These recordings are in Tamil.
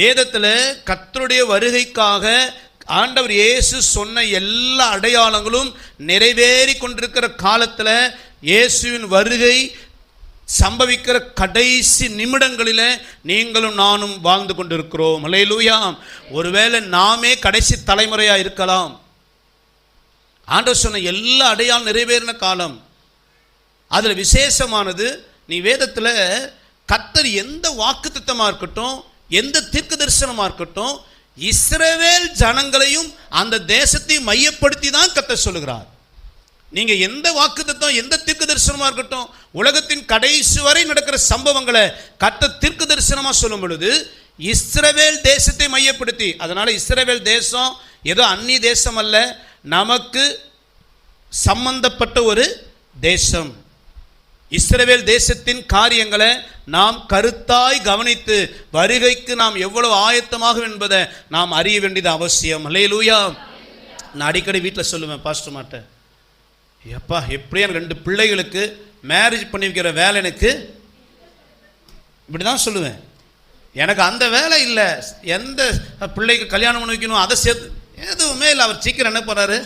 வேதத்தில் கர்த்தருடைய வருகைக்காக ஆண்டவர் இயேசு சொன்ன எல்லா அடையாளங்களும் நிறைவேறி கொண்டிருக்கிற காலத்தில் இயேசுவின் வருகை சம்பவிக்கிற கடைசி நிமிடங்களில் நீங்களும் நானும் வாழ்ந்து கொண்டிருக்கிறோம். அல்லேலூயா ஒருவேளை நாமே கடைசி தலைமுறையாக இருக்கலாம். ஆண்டவர் சொன்ன எல்லா அடையாளம் நிறைவேறின காலம். அதில் விசேஷமானது நீ வேதத்தில் கத்தர் எந்த வாக்குத்தத்தமாக இருக்கட்டும் எந்த தீர்க்க தரிசனமாக இருக்கட்டும் இஸ்ரவேல் ஜனங்களையும் அந்த தேசத்தையும் மையப்படுத்தி தான் கத்த சொல்லுகிறார். நீங்கள் எந்த வாக்குத்தத்தம் எந்த தீர்க்க தரிசனமாக இருக்கட்டும் உலகத்தின் கடைசி வரை நடக்கிற சம்பவங்களை கத்த தீர்க்க தரிசனமாக சொல்லும் பொழுது இஸ்ரவேல் தேசத்தை மையப்படுத்தி அதனால் இஸ்ரவேல் தேசம் ஏதோ அந்நிய தேசம் அல்ல நமக்கு சம்பந்தப்பட்ட ஒரு தேசம். இஸ்ரவேல் தேசத்தின் காரியங்களை நாம் கருத்தாய் கவனித்து வருகைக்கு நாம் எவ்வளவு ஆயத்தமாகும் என்பதை நாம் அறிய வேண்டியது அவசியம். அல்லேலூயா. நான் அடிக்கடி வீட்டில் சொல்லுவேன் பாஸ்டர் மாட்ட எப்பா எப்படியும் எனக்கு ரெண்டு பிள்ளைகளுக்கு மேரேஜ் பண்ணி வைக்கிற வேலை எனக்கு? இப்படி தான் சொல்லுவேன். எனக்கு அந்த வேலை இல்லை. எந்த பிள்ளைக்கு கல்யாணம் பண்ணி வைக்கணும் அதை சேர்த்து எதுவுமே இல்லை. அவர் சீக்கிரம் என்ன போகிறாரு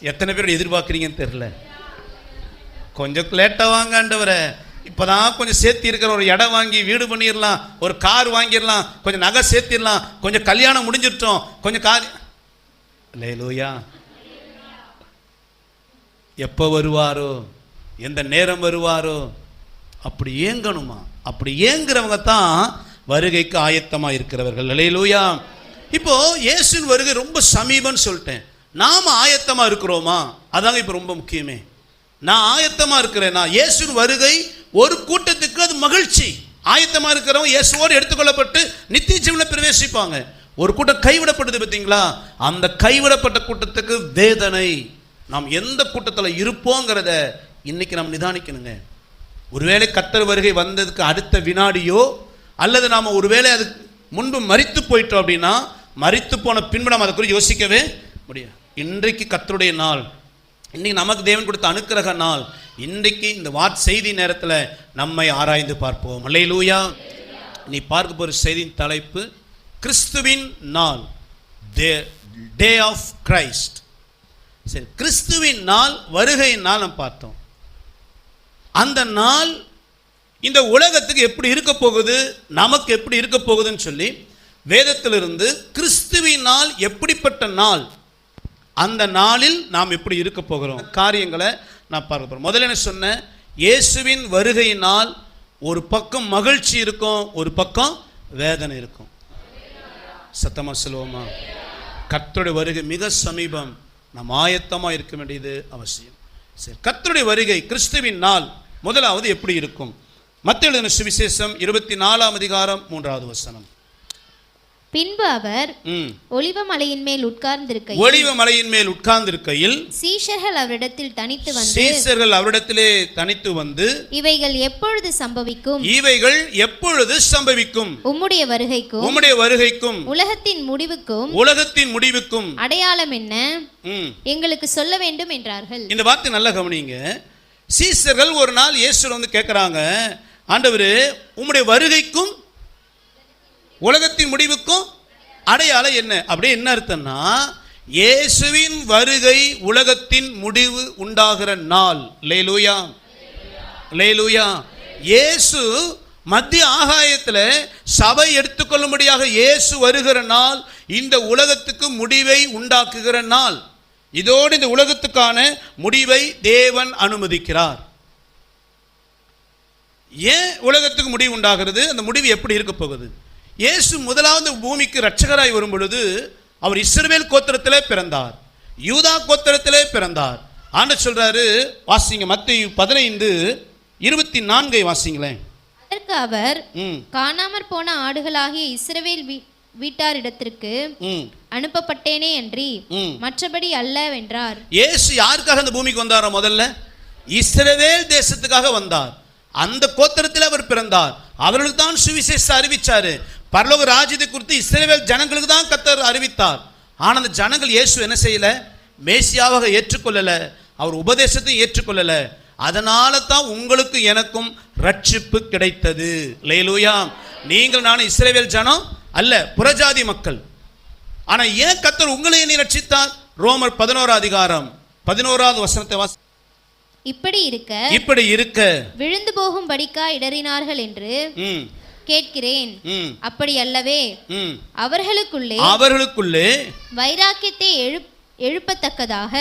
எத்தனை பேர் எதிர்பார்க்குறீங்கன்னு தெரில கொஞ்சம் லேட்டாக வாங்காண்டவரை இப்போதான் கொஞ்சம் சேர்த்து இருக்கிற ஒரு இடம் வாங்கி வீடு பண்ணிடலாம் ஒரு கார் வாங்கிடலாம் கொஞ்சம் நகை சேர்த்திடலாம் கொஞ்சம் கல்யாணம் முடிஞ்சிட்டோம் கொஞ்சம் கார் லேலூயா எப்போ வருவாரோ எந்த நேரம் வருவாரோ அப்படி ஏங்கணுமா அப்படி ஏங்குறவங்க தான் வருகைக்கு ஆயத்தமாக இருக்கிறவர்கள். லேலூயா இப்போது இயேசுன் வருகை ரொம்ப சமீபம்னு சொல்லிட்டேன். நாம ஆயத்தமாக இருக்கிறோமா? அதாங்க இப்போ ரொம்ப முக்கியமே. நான் ஆயத்தமாக இருக்கிறேன்? நான் இயேசுன் வருகை ஒரு கூட்டத்துக்கு அது மகிழ்ச்சி. ஆயத்தமாக இருக்கிறவங்க இயேசுவோடு எடுத்துக்கொள்ளப்பட்டு நித்திய ஜீவனை பிரவேசிப்பாங்க. ஒரு கூட்டம் கைவிடப்படுது பார்த்தீங்களா? அந்த கைவிடப்பட்ட கூட்டத்துக்கு வேதனை. நாம் எந்த கூட்டத்தில் இருப்போங்கிறத இன்னைக்கு நாம் நிதானிக்கணுங்க. ஒருவேளை கத்தர் வருகை வந்ததுக்கு அடுத்த வினாடியோ அல்லது நாம் ஒருவேளை அது முன்பு மறித்து போயிட்டோம் அப்படின்னா மறித்து போன பின்பு நாம் அதை குறித்து யோசிக்கவே முடியாது. இன்றைக்கு கத்தருடைய நாள். இன்றைக்கி நமக்கு தேவன் கொடுத்த அனுக்கிரக நாள் இன்றைக்கு இந்த வாட் செய்தி நேரத்தில் நம்மை ஆராய்ந்து பார்ப்போம். அல்லேலூயா. நீ பார்க்க போகிற செய்தியின் தலைப்பு கிறிஸ்துவின் நாள் தே டே ஆஃப் கிரைஸ்ட் சரி கிறிஸ்துவின் நாள் வருகையின் நாள் நம்ம பார்த்தோம். அந்த நாள் இந்த உலகத்துக்கு எப்படி இருக்க போகுது நமக்கு எப்படி இருக்க போகுதுன்னு சொல்லி வேதத்திலிருந்து கிறிஸ்துவின் நாள் எப்படிப்பட்ட நாள் அந்த நாளில் நாம் எப்படி இருக்க போகிறோம். காரியங்களை நான் பார்க்க போகிறோம் முதல்ல என்ன சொன்னேன் இயேசுவின் வருகையினால் ஒரு பக்கம் மகிழ்ச்சி இருக்கும் ஒரு பக்கம் வேதனை இருக்கும். சத்தமா சொல்லுவோமா? கர்த்தருடைய வருகை மிக சமீபம். நாம் ஆயத்தமாக இருக்க வேண்டியது அவசியம். சரி கத்தருடைய வருகை கிறிஸ்துவின் நாள் முதலாவது எப்படி இருக்கும்? மத்திய எழுதின சுவிசேஷம் இருபத்தி நாலாம் அதிகாரம் மூன்றாவது வசனம். பின்பு அவர் ம். ஒலிவ மலையின் மேல் உட்கார்ந்திருக்கையில் ஒளிவ மலையின் மேல் உட்கார்ந்திருக்கையில் சீஷர்கள் அவரிடத்தில் தனித்து வந்து சீசர்கள் அவரிடத்திலே தனித்து வந்து இவைகள் எப்பொழுது சம்பவிக்கும்? இவைகள் எப்பொழுது சம்பவிக்கும்? உம்முடைய வருகைக்கும் உம்முடைய வருகைக்கும். உலகத்தின் முடிவுக்கும் உலகத்தின் முடிவுக்கும். அடையாளம் என்ன? ம். எங்களுக்கு சொல்ல வேண்டும் என்றார்கள். இந்த வார்த்தை நல்லா கவனிங்க. சீசர்கள் ஒரு நாள் இயேசு வந்து கேட்குறாங்க. ஆண்டவரே உம்முடைய வருகைக்கும் உலகத்தின் முடிவுக்கும் அடையாளம் என்ன? அப்படி என்ன அர்த்தம்னா இயேசுவின் வருகை உலகத்தின் முடிவு உண்டாகிற நாள். லேலூயா லேலூயா இயேசு மத்திய ஆகாயத்தில் சபை எடுத்துக்கொள்ளும்படியாக இயேசு வருகிற நாள் இந்த உலகத்துக்கு முடிவை உண்டாக்குகிற நாள். இதோடு இந்த உலகத்துக்கான முடிவை தேவன் அனுமதிக்கிறார். ஏன் உலகத்துக்கு முடிவு உண்டாகிறது? அந்த முடிவு எப்படி இருக்க போகுது இயேசு முதலாவது பூமிக்கு ரட்சகராய் வரும் பொழுது அவர் இஸ்ரவேல் கோத்திரத்திலே பிறந்தார். யூதா கோத்திரத்திலே பிறந்தார். ஆண்டு சொல்றாரு வாசிங்க மத்திய பதினைந்து இருபத்தி நான்கை வாசிங்களேன். அதற்கு அவர் காணாமற் போன ஆடுகளாகிய இஸ்ரவேல் வீட்டாரிடத்திற்கு அனுப்பப்பட்டேனே அன்றி ம். மற்றபடி அல்ல வென்றார். இயேசு யாருக்காக அந்த பூமிக்கு வந்தாரோ முதல்ல? இஸ்ரவேல் தேசத்துக்காக வந்தார். அந்த கோத்திரத்தில் அவர் பிறந்தார். அவர்களுக்கு தான் சுவிசேஷ அறிவிச்சாரு. பரலோக ராஜ்யத்தை குறித்து இஸ்ரவேல் ஜனங்களுக்கு தான் கத்தர் அறிவித்தார். ஆனால் அந்த ஜனங்கள் இயேசு என்ன செய்யல? மேசியாவாக ஏற்றுக்கொள்ளல. அவர் உபதேசத்தையும் அதனால தான் உங்களுக்கு எனக்கும் ரட்சிப்பு கிடைத்தது. லேலூயா நீங்கள் நானும் இஸ்ரவேல் ஜனம் அல்ல புறஜாதி மக்கள். ஆனா ஏன் கத்தர் உங்களை நீ ரட்சித்தார்? ரோமர் பதினோரா அதிகாரம் பதினோராவது வசனத்தை வாசி இப்படி இருக்க இப்படி இருக்க. விழுந்து போகும் படிக்கா இடறினார்கள் என்று கேட்கிறேன். அப்படி அல்லவே அவர்களுக்குள்ளே அவர்களுக்குள்ளே வைராக்கியத்தை எழுப் எழுப்பத்தக்கதாக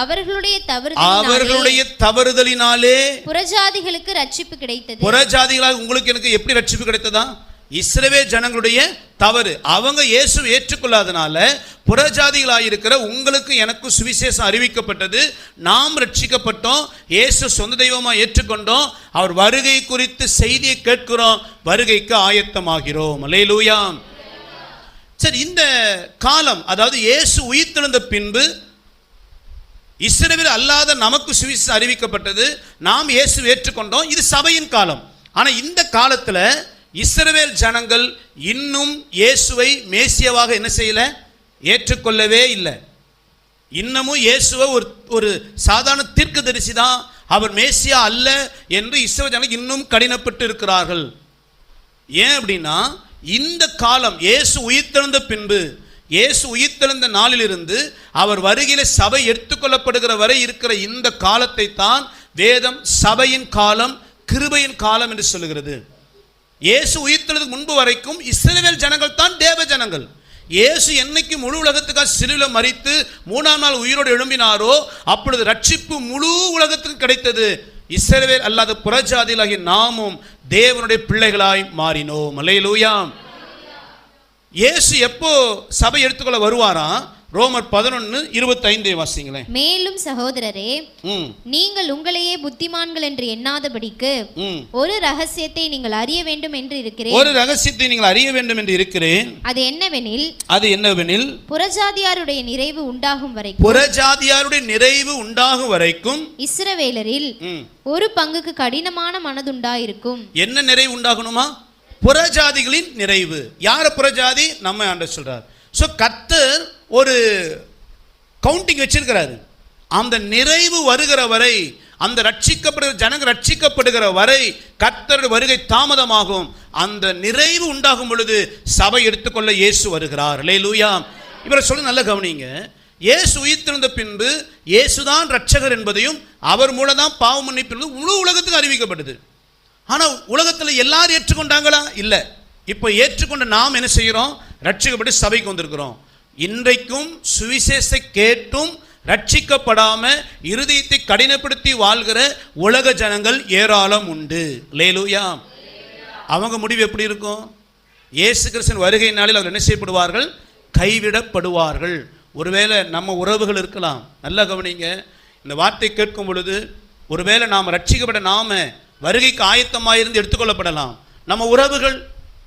அவர்களுடைய தவறு அவர்களுடைய தவறுதலினாலே புறஜாதிகளுக்கு ரட்சிப்பு கிடைத்தது. புறஜாதிகளாக உங்களுக்கு எனக்கு எப்படி ரட்சிப்பு கிடைத்ததா? இஸ்ரவே ஜனங்களுடைய தவறு. அவங்க இயேசு ஏற்றுக்கொள்ளாதனால புறஜாதிகளாக இருக்கிற உங்களுக்கு எனக்கு சுவிசேஷம் அறிவிக்கப்பட்டது. நாம் ரட்சிக்கப்பட்டோம். இயேசு சொந்த தெய்வமாக ஏற்றுக்கொண்டோம். அவர் வருகை குறித்து செய்தியை கேட்கிறோம். வருகைக்கு ஆயத்தமாகிறோம். அல்லேலூயா. சரி இந்த காலம் அதாவது இயேசு உயிர்த்தெழுந்த பின்பு இஸ்ரவேல் அல்லாத நமக்கு சுவிசேஷம் அறிவிக்கப்பட்டது. நாம் இயேசு ஏற்றுக்கொண்டோம். இது சபையின் காலம். ஆனால் இந்த காலத்தில் இஸ்ரவேல் ஜனங்கள் இன்னும் இயேசுவை மேசியாவாக என்ன செய்யல? ஏற்றுக்கொள்ளவே இல்லை. இன்னமும் இயேசுவை ஒரு ஒரு சாதாரண தீர்க்கதரிசி தான் அவர் மேசியா அல்ல என்று இஸ்ரவேல் ஜனங்கள் இன்னும் கடினப்பட்டு இருக்கிறார்கள். ஏன் அப்படின்னா இந்த காலம் இயேசு உயிர்த்தெழுந்த பின்பு இயேசு உயிர்த்தெழுந்த நாளிலிருந்து அவர் வருகிற சபை எடுத்துக்கொள்ளப்படுகிற வரை இருக்கிற இந்த காலத்தை தான் வேதம் சபையின் காலம் கிருபையின் காலம் என்று சொல்லுகிறது. இயேசு உயிர்த்தெழுதுக்கு முன்பு வரைக்கும் இஸ்ரவேல் ஜனங்கள் தான் தேவ ஜனங்கள். இயேசு என்னைக்கு முழு உலகத்துக்காக சிலுவில மறித்து மூணாம் நாள் உயிரோடு எழும்பினாரோ அப்பொழுது ரட்சிப்பு முழு உலகத்துக்கு கிடைத்தது. இஸ்ரவேல் அல்லாத புறஜாதிகளாகிய நாமும் தேவனுடைய பிள்ளைகளாய் மாறினோம். அல்லேலூயாம் இயேசு எப்போ சபை எடுத்துக்கொள்ள வருவாராம் ரோமர் பதினொன்னு இருபத்தைந்தை வாசிங்களேன். மேலும் சகோதரரே நீங்கள் உங்களையே புத்திமான்கள் என்று எண்ணாதபடிக்கு ஒரு ரகசியத்தை நீங்கள் அறிய வேண்டும் என்று இருக்கிறேன். ஒரு ரகசியத்தை நீங்கள் அறிய வேண்டும் என்று இருக்கிறேன். அது என்னவெனில் அது என்னவெனில் புறஜாதியாருடைய நிறைவு உண்டாகும் வரைக்கும் புறஜாதியாருடைய நிறைவு உண்டாகும் வரைக்கும் இஸ்ரவேலரில் ஒரு பங்குக்கு கடினமான மனதுண்டாயிருக்கும். என்ன நிறைவு உண்டாகணுமா? புறஜாதிகளின் நிறைவு. யார புறஜாதி? நம்ம ஆண்ட சொல்றார். ஸோ கத்தர் ஒரு கவுண்டிங் வச்சிருக்கிறாரு. அந்த நிறைவு வருகிற வரை அந்த ரட்சிக்கப்படுகிற ஜனங்க ரட்சிக்கப்படுகிற வரை கர்த்தருடைய வருகை தாமதமாகும். அந்த நிறைவு உண்டாகும் பொழுது சபை எடுத்துக்கொள்ள இயேசு வருகிறார். லே லூயா இவரை சொல்லி நல்ல கவனிங்க. இயேசு உயிர்த்திருந்த பின்பு இயேசுதான் ரட்சகர் என்பதையும் அவர் மூலம் தான் பாவ மன்னிப்பு முழு உலகத்துக்கு அறிவிக்கப்படுது. ஆனால் உலகத்தில் எல்லாரும் ஏற்றுக்கொண்டாங்களா? இல்லை. இப்போ ஏற்றுக்கொண்ட நாம் என்ன செய்கிறோம் ரட்சிக்கப்பட்டு சபைக்கு வந்திருக்கிறோம். இன்றைக்கும் சுவிசேஷத்தை கேட்டும் ரட்சிக்கப்படாம இருதயத்தை கடினப்படுத்தி வாழ்கிற உலக ஜனங்கள் ஏராளம் உண்டு. லேலூயா அவங்க முடிவு எப்படி இருக்கும்? இயேசு கிருஷ்ணன் வருகை நாளில் அவர் என்ன செய்யப்படுவார்கள்? கைவிடப்படுவார்கள். ஒருவேளை நம்ம உறவுகள் இருக்கலாம். நல்லா கவனிங்க. இந்த வார்த்தை கேட்கும் பொழுது ஒருவேளை நாம் ரட்சிக்கப்பட நாம வருகைக்கு ஆயத்தமாக இருந்து எடுத்துக்கொள்ளப்படலாம். நம்ம உறவுகள்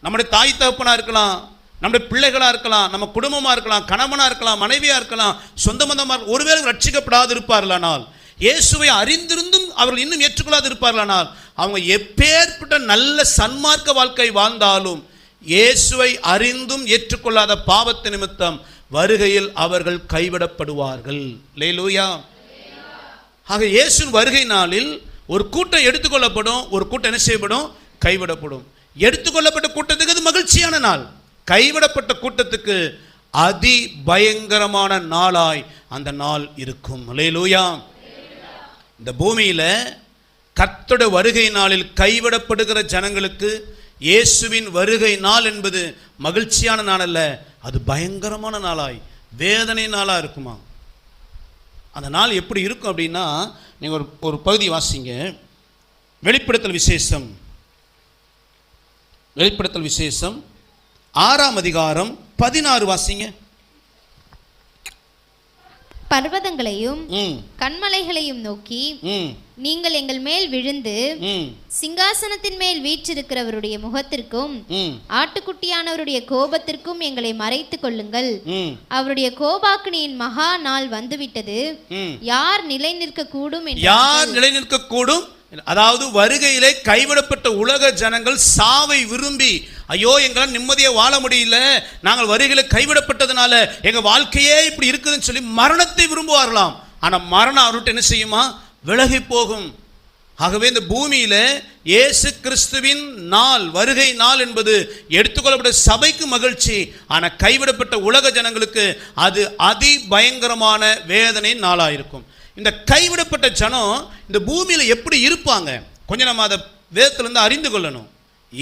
நம்முடைய தாய் தகப்பனாக இருக்கலாம். நம்முடைய பிள்ளைகளாக இருக்கலாம் நம்ம குடும்பமாக இருக்கலாம் கணவனாக இருக்கலாம் மனைவியாக இருக்கலாம் சொந்த மந்தமாக ஒருவேளை ரட்சிக்கப்படாது இருப்பார்களானால் இயேசுவை அறிந்திருந்தும் அவர்கள் இன்னும் ஏற்றுக்கொள்ளாது இருப்பார்களானால் அவங்க எப்பேற்பட்ட நல்ல சன்மார்க்க வாழ்க்கை வாழ்ந்தாலும் இயேசுவை அறிந்தும் ஏற்றுக்கொள்ளாத பாவத்து நிமித்தம் வருகையில் அவர்கள் கைவிடப்படுவார்கள். லேலூயா ஆக இயேசுவின் வருகை நாளில் ஒரு கூட்டம் எடுத்துக்கொள்ளப்படும் ஒரு கூட்டம் என்ன செய்யப்படும்? கைவிடப்படும். எடுத்துக்கொள்ளப்பட்ட கூட்டத்துக்கு அது மகிழ்ச்சியான நாள். கைவிடப்பட்ட கூட்டத்துக்கு அதி பயங்கரமான நாளாய் அந்த நாள் இருக்கும். லேலூயா இந்த பூமியில் கர்த்தருடைய வருகை நாளில் கைவிடப்படுகிற ஜனங்களுக்கு இயேசுவின் வருகை நாள் என்பது மகிழ்ச்சியான நாள் அல்ல அது பயங்கரமான நாளாய் வேதனை நாளாக இருக்குமா? அந்த நாள் எப்படி இருக்கும் அப்படின்னா நீங்கள் ஒரு ஒரு பகுதி வாசிங்க. வெளிப்படுத்தல் விசேஷம். வெளிப்படுத்தல் விசேஷம். ஆறாம் அதிகாரம் பதினாறு வாசிங்க. பர்வதங்களையும் கண்மலைகளையும் நோக்கி நீங்கள் எங்கள் மேல் விழுந்து சிங்காசனத்தின் மேல் வீற்றிருக்கிறவருடைய முகத்திற்கும் ஆட்டுக்குட்டியானவருடைய கோபத்திற்கும் எங்களை மறைத்துக் கொள்ளுங்கள். அவருடைய கோபாக்கினியின் மகா நாள் வந்துவிட்டது. யார் நிலை நிற்க கூடும் யார் நிலை நிற்கக்கூடும் அதாவது வருகையிலே கைவிடப்பட்ட உலக ஜனங்கள் சாவை விரும்பி ஐயோ எங்களால் நிம்மதியாக வாழ முடியல நாங்கள் வருகையில் கைவிடப்பட்டதுனால எங்கள் வாழ்க்கையே இப்படி இருக்குதுன்னு சொல்லி மரணத்தை விரும்புவார்களாம். ஆனால் மரணம் அவர்கிட்ட என்ன செய்யுமா? விலகி போகும். ஆகவே இந்த பூமியில் இயேசு கிறிஸ்துவின் நாள் வருகை நாள் என்பது எடுத்துக்கொள்ளப்பட்ட சபைக்கு மகிழ்ச்சி. ஆனால் கைவிடப்பட்ட உலக ஜனங்களுக்கு அது அதி பயங்கரமான வேதனை நாளாக இருக்கும் இந்த கைவிடப்பட்ட ஜனம் இந்த பூமியில எப்படி இருப்பாங்க? கொஞ்சம் நம்ம அதை வேதத்திலிருந்து அறிந்து கொள்ளணும்.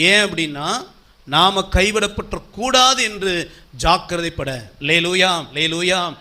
ஏன் அப்படின்னா நாம கைவிடப்பட்ட கூடாது என்று ஜாக்கிரதைப்பட. லேலூயாம் லேலூயாம்